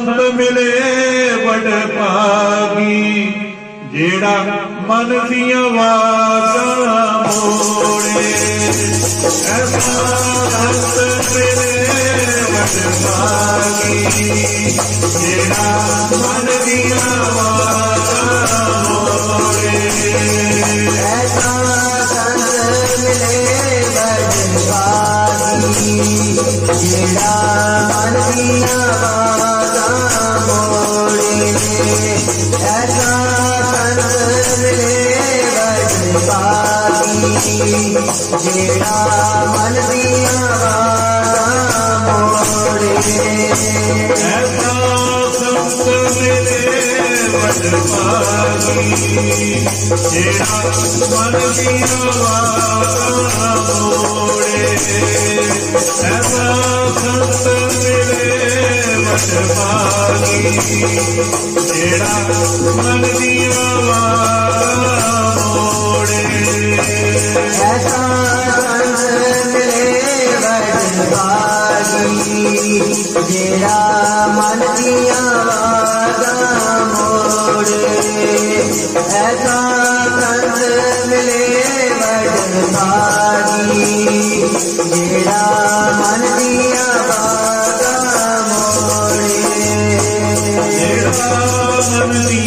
ਸੰਤ ਮਿਲੇ ਵਡ ਭਾਗੀ, ਜਿਹੜਾ ਮਨ ਦੀਆਂ ਵਾਸਾਂ ਮੋੜੇ। ਐਸਾ ਸੰਤ ਮਿਲੇ ਵਡ ਭਾਗੀ ਜਿਹੜਾ ਮਨ ਦੀਆਂ ਵਾਸਾਂ ਮੋੜੇ ਐਸਾ ਸੰਤ ਮਿਲੇ ਵਡ ਭਾਗੀ, ਜਿਹੜਾ ਜਿਹੜਾ ਮਨ ਦੀਆਂ ਬਾਤਾਂ तेरा मन दिया मोड़े ऐसा संत मिले बदन भारी तेरा मन दिया मोड़े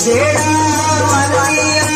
जेड़ा मतिया